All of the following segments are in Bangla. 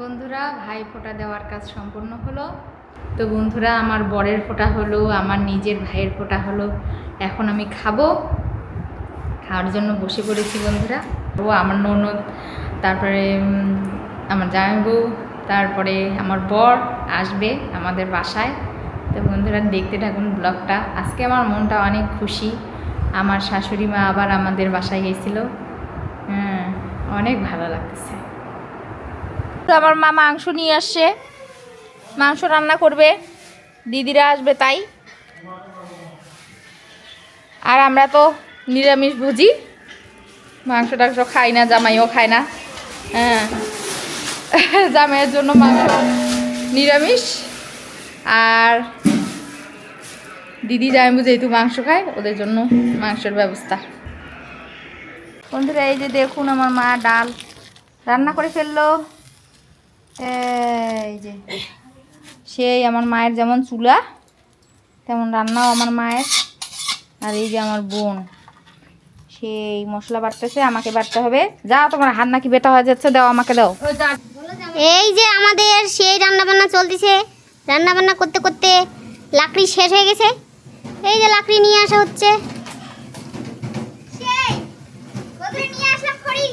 বন্ধুরা, ভাই ফোঁটা দেওয়ার কাজ সম্পূর্ণ হলো। তো বন্ধুরা, আমার বরের ফোঁটা হলো, আমার নিজের ভাইয়ের ফোঁটা হলো। এখন আমি খাব। খাওয়ার জন্য বসে পড়েছি বন্ধুরা। ও আমার ননদ, তারপরে আমার জামাইবউ তারপরে আমার বর আসবে আমাদের বাসায়। তো বন্ধুরা, দেখতে থাকুন ব্লগটা। আজকে আমার মনটা অনেক খুশি। আমার শাশুড়ি মা আবার আমাদের বাসায় গেছিল। হ্যাঁ অনেক ভালো লাগতেছে। তো আমার মা মাংস নিয়ে আসছে। মাংস রান্না করবে। দিদিরা আসবে তাই। আর আমরা তো নিরামিষ ভুজি। মাংস টাংস খাই না, জামাইও খায় না। হ্যাঁ। জামাইয়ের জন্য মাংস নিরামিষ। আর দিদি জামাইবু যেহেতু মাংস খায়, ওদের জন্য মাংসের ব্যবস্থা। বন্ধুরা, এই যে দেখুন আমার মা ডাল রান্না করে ফেলল। এই যে সেই আমার মায়ের যেমন চুলা তেমন রান্নাও আমার মায়ের। আর এই যে আমার বোন সেই মশলা বাটতেছে আমাকে বাটতে হবে। যাও তোমার হাত নাকি বেটা হয়ে যাচ্ছে দাও আমাকে দাও। এই যে আমাদের সেই রান্না বান্না চলতেছে। রান্না বান্না করতে করতে লাকড়ি শেষ হয়ে গেছে। এই যে লাকড়ি নিয়ে আসা হচ্ছে। সেই নিয়ে আসলাম খড়ি।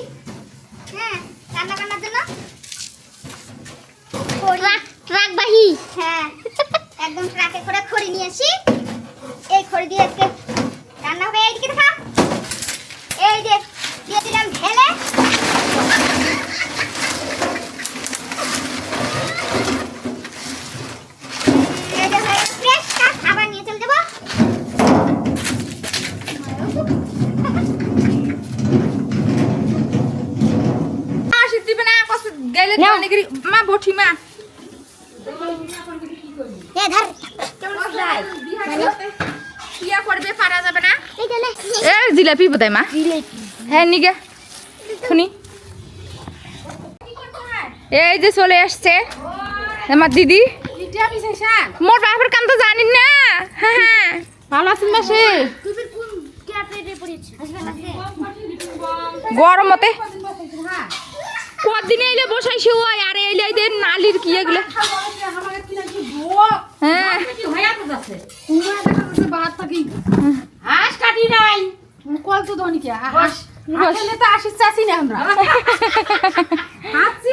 হ্যাঁ রান্না বান্নার জন্য। ট্রাক ট্রাক বাহি। হ্যাঁ একদম ট্রাকে করে খড়ি নিয়ে আসি। এই খড়ি দিয়ে আজকে রান্না হবে এইদিকে দেখা এই যে দিয়ে দিলাম ঢেলে এই যে হয়ে গেছে fresh কাঠ, আবার নিয়ে চলে যাব আসি দিবে না কষ্ট গেলে নাও। নাকি মা বঠি মা এ ধর কিয়া করবে পারা যাবে না এই চলে এ জিলাপি বোধহয় মা? হ্যাঁ নিগে। শুনি। এই যে চলে আসছে। আমার দিদি। মোর বাপের কাম তো জানি না। হ্যাঁ হ্যাঁ। ভালো আছেন মাসে? গরম মতে। কদিন এলে বসাইছে ওই আরে এলে এই নালির কি এগুলো? হ্যাঁ। হাঁস কাটি নাই। কল তো ধনি কে হাঁস আসলে তো আসিস চাষি না আমরা।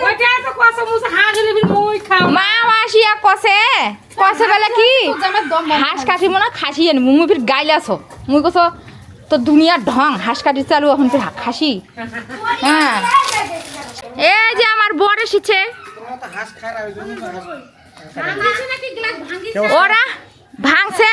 ওইটা তো কসম মুসে হাঁস বিল মই খাও মা মাসিয়া কসে কসে বেলা কি? হাঁস কাটি মনে খাসি মুই ফির গাইলে আছো। মুই কছ তো দুনিয়ার ঢং হাঁস কাটি চালু এখন ফির খাসি? হ্যাঁ। এই যে আমার বর এসেছে। ওরা ভাঙছে।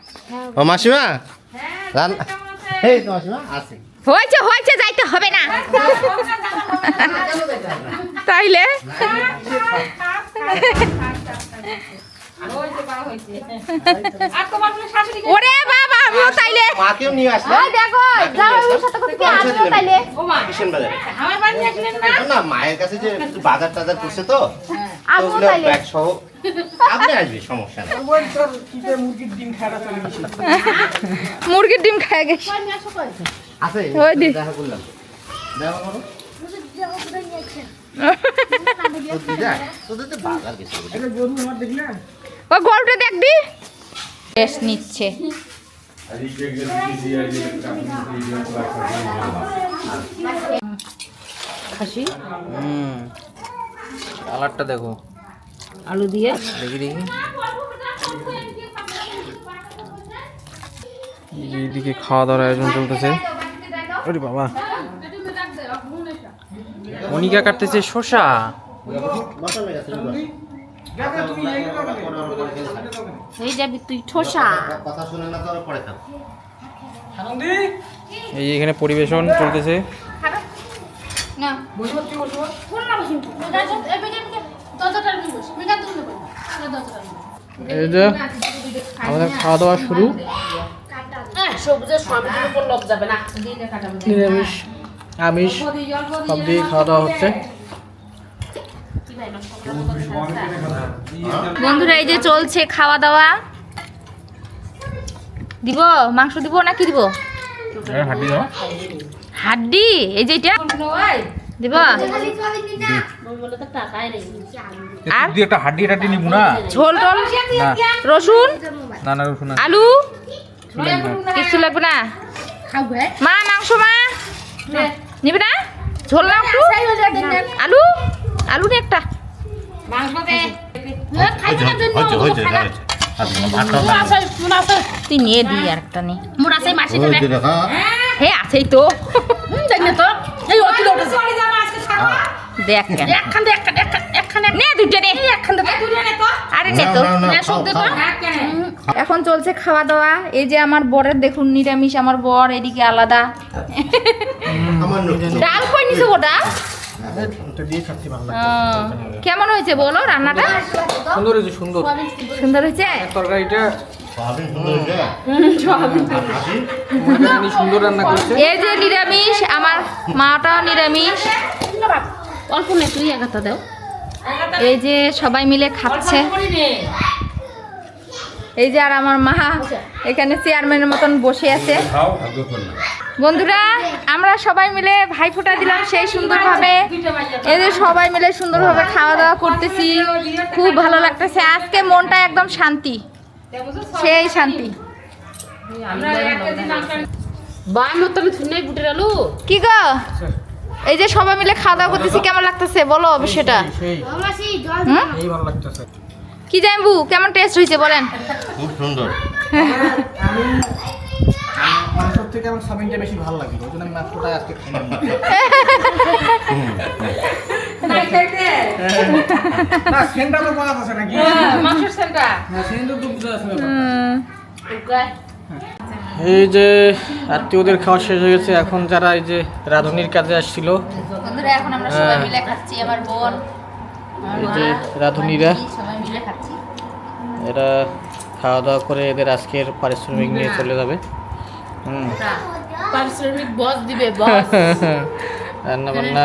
ও মাসিমা? রান এই তো মাসিমা আছে। হয়েছে হয়েছে যাইতে হবে না। তাইলে? ওরে বাবা আমিও তাইলে। মাকেও নিয়ে আসলাম ওই দেখো জামাইবাবুর সাথে কথা কি আমিও তাইলে। কিষেন বাজারে। আমার বাড়ি আসলেন না? না মায়ের কাছে যে বাজার টাজার করছে তো তো আমিও তাইলে। ব্যাগ সহ আপনি আসবে সমস্যা নেই। মুরগির ডিম খায় গেছি। আছে ওই দি। দেখা করলাম দেখা করো ও গরুটা দেখবি রেস্ট নিচ্ছে। খাসি হুম কালারটা দেখো। আলু দিয়ে। দেখি দেখি। এইদিকে খাওয়া দাওয়ার আয়োজন চলতেছে। ওরে বাবা। মনিকা কাটতেছে শসা। হয়ে যাবি তুই ঠোসা কথা শুনে না। তো পরে থাক এই এখানে পরিবেশন চলতেছে না এই যে আমাদের খাওয়া দাওয়া শুরু। হ্যাঁ নিরামিষ আমিষ সব দিয়ে খাওয়া দাওয়া হচ্ছে। বন্ধুরা এই যে চলছে খাওয়া দাওয়া। দিব? মাংস দিব না কি দিব হাঁটি দাও। হাড্ডি? এই যে এটা। দিব? বলে তো টাকাই নেই আর? তুই একটা হাড্ডি টাড্ডি নিবো না? ঝোল টোল? রসুন? না না রসুন আলু? কিছু লাগবে না। মা মাংস মা? নিবে না? ঝোল না একটু। আলু? আলু নে একটা। আছে তুই নিয়ে দি আর একটা নে। মোর আছে মাসি হে আছেই তো। জানি না তো। এই অতি লোক আছে দেখ কেন একখান দে একখান একখান একখান। নে দুইটা নে একখান দে। তুই নে তো। আরে নে তো। সব দে তো। এখন চলছে খাওয়া দাওয়া এই যে আমার বরের দেখুন নিরামিষ আমার বর এদিকে আলাদা। ডাল কই নিছো ওটা কেমন হয়েছে বলো রান্নাটা? সুন্দর হয়েছে সুন্দর। সুন্দর হয়েছে? তরকারিটা এই যে নিরামিষ আমার মাটাও নিরামিষ। অল্প নে তুই এগাতা দাও। এই যে সবাই মিলে খাচ্ছে। এই যে আর আমার মা এখানে চেয়ারম্যানের মতন বসে আছে। বন্ধুরা আমরা সবাই মিলে ভাই ভাইফোঁটা দিলাম সেই সুন্দরভাবে। এই যে সবাই মিলে সুন্দরভাবে খাওয়া দাওয়া করতেছি। খুব ভালো লাগতেছে। আজকে মনটা একদম শান্তি। সেই শান্তি। কি গো? এই যে সবাই মিলে খাওয়া দাওয়া করতেছি কেমন লাগতেছে? বলো বিষয়টা। সেই মাসি জল হুম? এই ভালো লাগতেছে কি জানবু? কেমন টেস্ট হয়েছে বলেন। খুব সুন্দর। থেকে আমার সাবিনটা বেশি ভালো লাগে ওই জন্য আমি আজকে হ্যাঁ এই যে আত্মীয়দের খাওয়া শেষ হয়ে গেছে এখন যারা এই যে রাঁধুনির কাজে আসছিল বন্ধুরা এখন আমরা সবাই মিলে খাচ্ছি আমার বোন আমার এই যে রাঁধুনিরা। আমি, সবাই মিলে খাচ্ছি। এরা খাওয়া দাওয়া করে এদের আজকের পারিশ্রমিক নিয়ে চলে যাবে। হুম। পারিশ্রমিক বস দিবে বস। রান্না বান্না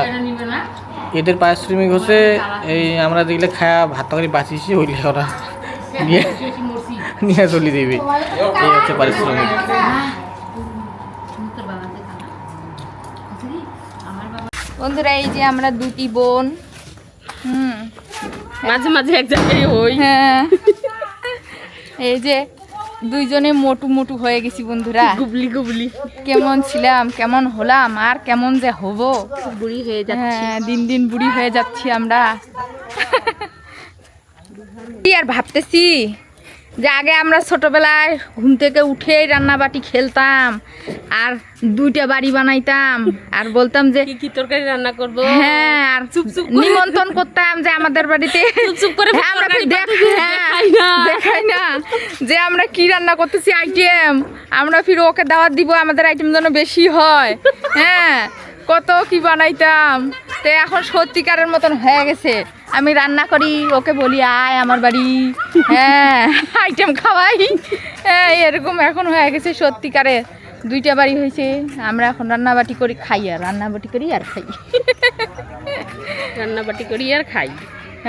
এদের পারিশ্রমিক হচ্ছে এই আমরা যেগুলো খায়া ভাত তরকারি বাঁচিয়েছি ওইগুলো ওরা নিয়ে নিয়ে চলে দেবে এই হচ্ছে পারিশ্রমিক। বন্ধুরা এই যে আমরা দুটি বোন। হুম। মাঝে মাঝে এক জায়গায় হই। হ্যাঁ। এই যে দুইজনে মোটু মোটু হয়ে গেছি বন্ধুরা। গুবলি গুবলি। কেমন ছিলাম কেমন হলাম আর কেমন যে হব। বুড়ি হয়ে হ্যাঁ দিন দিন বুড়ি হয়ে যাচ্ছি আমরা। কি আর ভাবতেছি? যে আগে আমরা ছোটবেলায় ঘুম থেকে উঠেই রান্নাবাটি খেলতাম আর দুইটা বাড়ি বানাইতাম আর বলতাম যে কি তরকারি রান্না করব? হ্যাঁ আর নিমন্ত্রণ করতাম যে আমাদের বাড়িতে। চুপ করে হ্যাঁ, আমরা তরকারি দেখ- পাতি দিয়ে হ্যাঁ, দেখাই না। দেখাই না যে আমরা কি রান্না করতেছি আইটেম? আমরা ফির ওকে দাওয়াত দিব আমাদের আইটেম যেন বেশি হয়। হ্যাঁ কত কি বানাইতাম। তো এখন সত্যিকারের মতন হয়ে গেছে। আমি রান্না করি ওকে বলি আয় আমার বাড়ি। হ্যাঁ আইটেম খাওয়াই। হ্যাঁ এরকম এখন হয়ে গেছে সত্যিকারের দুইটা বাড়ি হয়েছে আমরা এখন রান্নাবাটি করি খাই আর রান্নাবাটি করি আর খাই। রান্না বাটি করি আর খাই।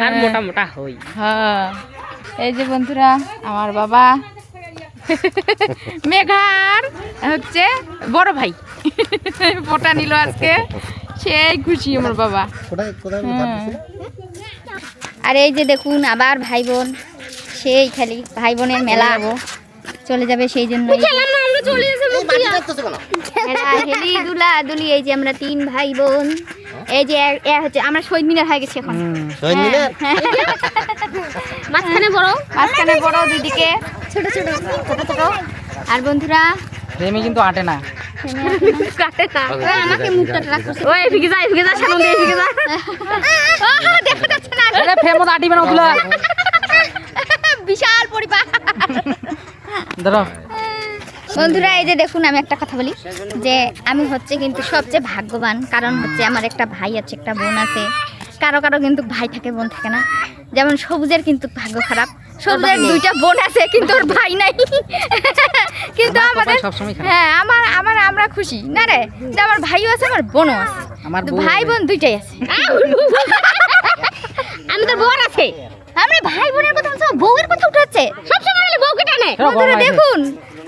আর হ্যাঁ। মোটা মোটা হই। হ্যাঁ। এই যে বন্ধুরা আমার বাবা। মেঘার হচ্ছে বড় ভাই। ফোটা নিল আজকে। সেই খুশি আমার বাবা। আর এই যে দেখুন আবার ভাই বোন সেই খালি ভাই বোনের মেলা। চলে যাবে সেই জন্য আমরা দুলা দুলি এই যে আমরা তিন ভাই বোন এই যে এ- হচ্ছে আমরা শহীদ মিনার হয়ে গেছি এখন। শহীদ মিনার? মাঝখানে বড় মাঝখানে বড় দুদিকে। ছোট ছোট ছোট ছোট আর বন্ধুরা প্রেমে কিন্তু আটে না। কাটে না। ওই আমাকে মুখটা ট্রাক করছে। ওই এদিকে যা এদিকে যা সামনে দিয়ে এদিকে যা। ও, দেখা যাচ্ছে না। এটা ফেমত আটিবে না ওগুলা বিশাল পরিবার। ধরো। বন্ধুরা এই যে দেখুন আমি একটা কথা বলি যে আমি হচ্ছে কিন্তু সবচেয়ে ভাগ্যবান কারণ হচ্ছে আমার একটা ভাই আছে একটা বোন আছে। কারও কারও কিন্তু ভাই থাকে বোন থাকে না। যেমন সবুজের কিন্তু ভাগ্য খারাপ। সবুজের দুইটা বোন আছে কিন্তু ওর ভাই নাই। কিন্তু আমাদের হ্যাঁ আমার আমার আমরা খুশি। না রে যে আমার ভাইও আছে আমার বোনও আছে। আমার ভাই বোন দুইটাই আছে। আমি তো বোন আছে। আমরা ভাই বোনের কথা বলছো বউয়ের কথা উঠাচ্ছে। সবসময় টানে বন্ধুরা দেখুন।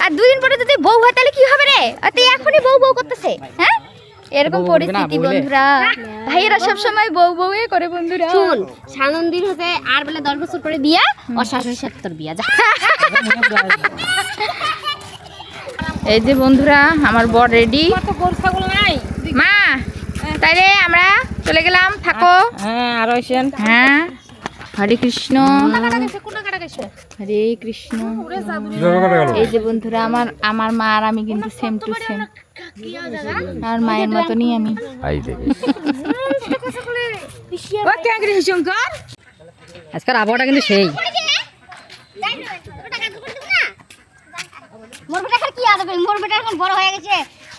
আর দুদিন পরে যদি বউ হয় তাহলে কি হবে রে? আর তুই এখনই বউ বউ করতেছে হ্যাঁ? এরকম পরিস্থিতি বন্ধুরা। ভাইয়েরা সব সময় বউ বউয়ে করে বন্ধুরা। শুন সানন্দির হতে আর বলে দশ বছর পরে বিয়া ও শাশুড়ির সাথে তোর বিয়া যা। এই যে বন্ধুরা আমার বর রেডি। মা তাইলে আমরা চলে গেলাম থাকো। হ্যাঁ আর হ্যাঁ। হরে কৃষ্ণ। হরে কৃষ্ণ। এই যে বন্ধুরা আমার আমার মা আর আমি কিন্তু সেম টু সেম আর মায়ের মতনই আমি। আজকাল আবহাওয়াটা কিন্তু সেই। মোর বেটা কি আদবে মোর বেটা এখন বড় হয়ে গেছে।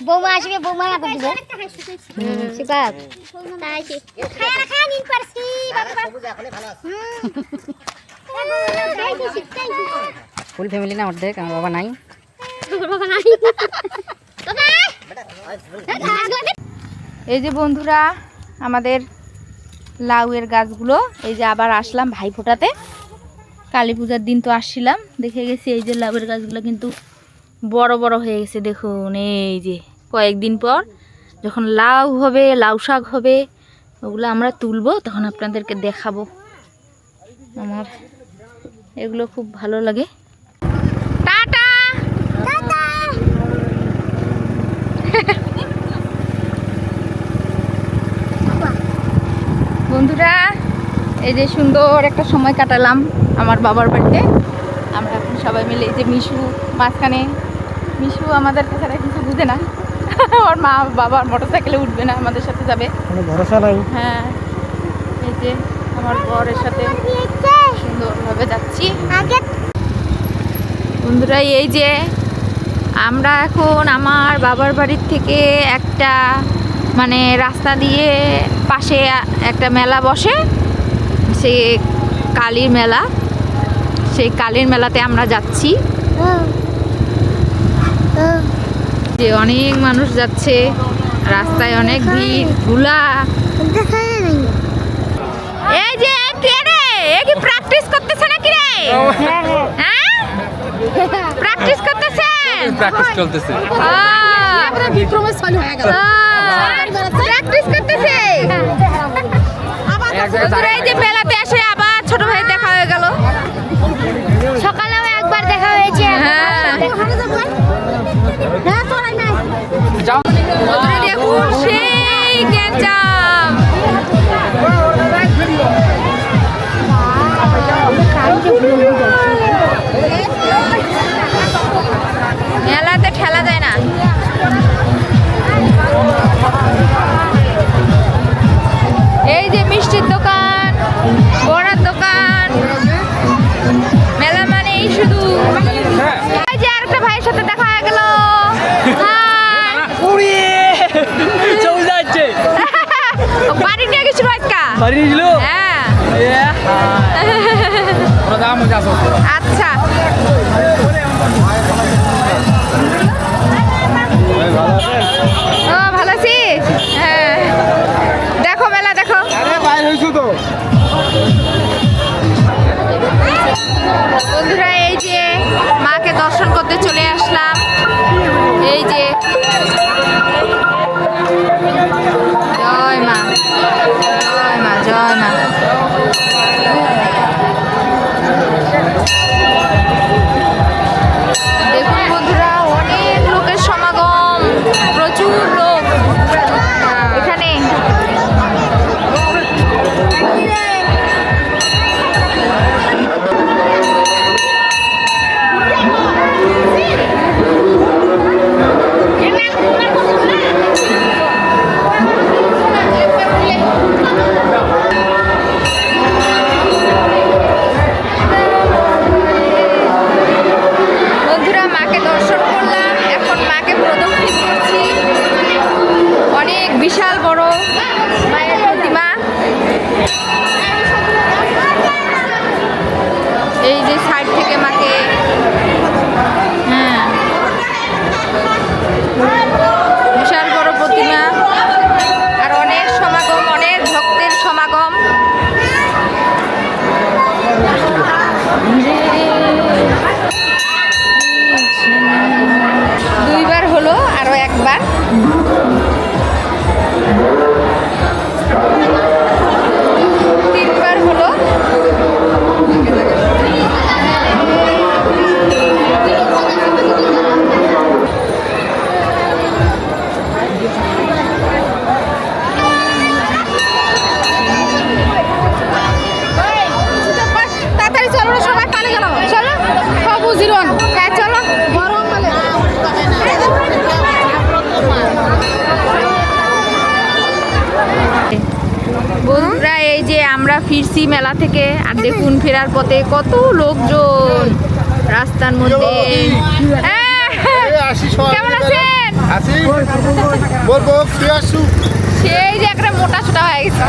বৌমা আসবে বৌমা আদর দিবে। শিকার। তাই কি খায়া না খায়া নিন পারছি বাবা ফুল ফ্যামিলি না অর্ধেক আমার বাবা নাই। এই যে বন্ধুরা আমাদের লাউয়ের গাছগুলো এই যে আবার আসলাম ভাই ফোটাতে কালী পূজার দিন তো আসছিলাম দেখে গেছি এই যে লাউয়ের গাছগুলো কিন্তু বড় বড় হয়ে গেছে দেখুন এই যে। কয়েকদিন পর যখন লাউ হবে লাউ শাক হবে ওগুলো আমরা তুলব তখন আপনাদেরকে দেখাবো। আমার এগুলো খুব ভালো লাগে। টাটা! বন্ধুরা এই যে সুন্দর একটা সময় কাটালাম আমার বাবার বাড়িতে। আমরা এখন সবাই মিলে এই যে মিশু মাঝখানে। মিশু আমাদের ছাড়া কিছু বুঝে না। ওর মা বাবার মোটর সাইকেলে উঠবে না আমাদের সাথে যাবে। ভরসা নাই। হ্যাঁ এই যে আমার বরের সাথে সুন্দরভাবে যাচ্ছি। বন্ধুরা এই যে আমরা এখন আমার বাবার বাড়ির থেকে একটা মানে রাস্তা দিয়ে পাশে একটা মেলা বসে সে কালীর মেলা। সেই কালীর মেলাতে আমরা যাচ্ছি। যে অনেক মানুষ যাচ্ছে রাস্তায় অনেক ভিড় ধুলা। এই যে কে রে? এ কি প্র্যাকটিস করতেছে নাকি রে? হ্যাঁ? প্র্যাকটিস করতেছেন প্র্যাকটিস চলতেছে। বিক্রমের হয়ে গেল প্র্যাকটিস করতেছে বন্ধুরা, এই যে মেলাতে এসে আবার ছোট ভাই বাড়ি নিয়েছিল হ্যাঁ আচ্ছা। ও ভালো আছিস? হ্যাঁ। দেখো মেলা দেখো। তো। বন্ধুরা এই যে মাকে দর্শন করতে চলে আসলাম। এই যে বিশাল বড় আসছি মেলা থেকে আর দেখুন ফেরার পথে কত লোকজন রাস্তার মধ্যে। হ্যাঁ, কেমন আছেন? সেই যে একটা মোটা সোটা হয়ে গেছে।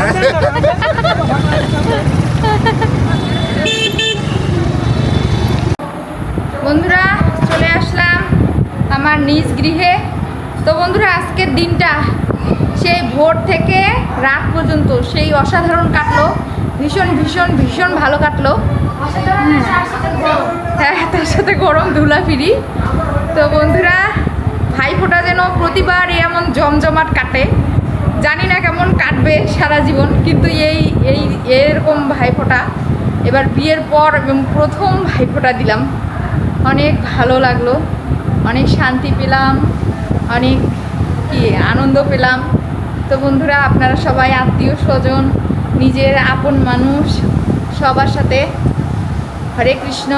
বন্ধুরা চলে আসলাম আমার নিজ গৃহে। তো বন্ধুরা আজকের দিনটা সেই ভোর থেকে রাত পর্যন্ত সেই অসাধারণ কাটলো। ভীষণ ভীষণ ভীষণ ভালো কাটলো। হ্যাঁ তার সাথে গরম ধুলা ফিরি তো বন্ধুরা, ভাইফোঁটা যেন প্রতিবার এমন জমজমাট কাটে। জানি না কেমন কাটবে সারা জীবন, কিন্তু এই এই, এরকম ভাইফোঁটা, এবার বিয়ের পর প্রথম ভাইফোঁটা দিলাম। অনেক ভালো লাগল, অনেক শান্তি পেলাম, অনেক কি আনন্দ পেলাম। তো বন্ধুরা, আপনারা সবাই আত্মীয় স্বজন নিজের আপন মানুষ সবার সাথে হরে কৃষ্ণ।